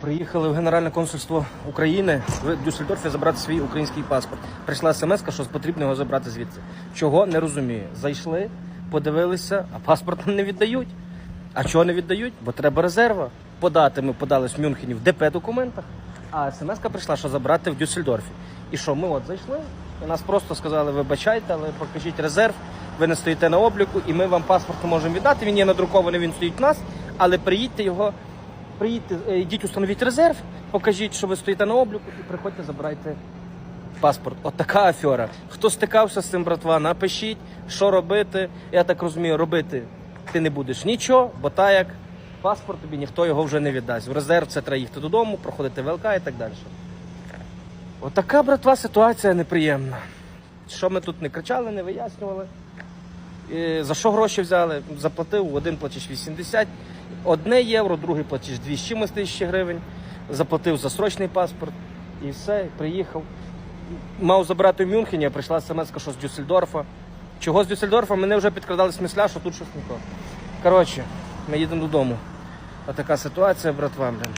Приїхали в Генеральне консульство України в Дюссельдорфі забрати свій український паспорт. Прийшла смс, що потрібно його забрати звідси. Чого не розумію. Зайшли, подивилися, а паспорт не віддають. А чого не віддають? Бо треба резерва. Подати ми подали в Мюнхені в ДП документах, а смс прийшла, що забрати в Дюссельдорфі. І що, ми от зайшли, і нас просто сказали, вибачайте, але покажіть резерв, ви не стоїте на обліку, і ми вам паспорт можемо віддати. Він є надрукований, він стоїть у нас, але приїдьте його приїдьте, е, йдіть, установіть резерв, покажіть, що ви стоїте на обліку, і приходьте, забирайте паспорт. От така афера. Хто стикався з цим, братва, напишіть, що робити. Я так розумію, робити ти не будеш нічого, бо так як паспорт тобі ніхто його вже не віддасть. В резерв це треба їхати додому, проходити ВЛК і так далі. От братва, ситуація неприємна. Що ми тут не кричали, не вияснювали. За що гроші взяли? Заплатив один платіж 80, одне євро, другий платіж 2 з тисячі гривень. Заплатив за срочний паспорт і все, приїхав. Мав забрати в Мюнхені, а прийшла смс, що з Дюссельдорфа. Чого з Дюссельдорфа? Мене вже підкрадали смисля, що тут щось то. Коротше, ми їдемо додому. Отака ситуація, братва. блін.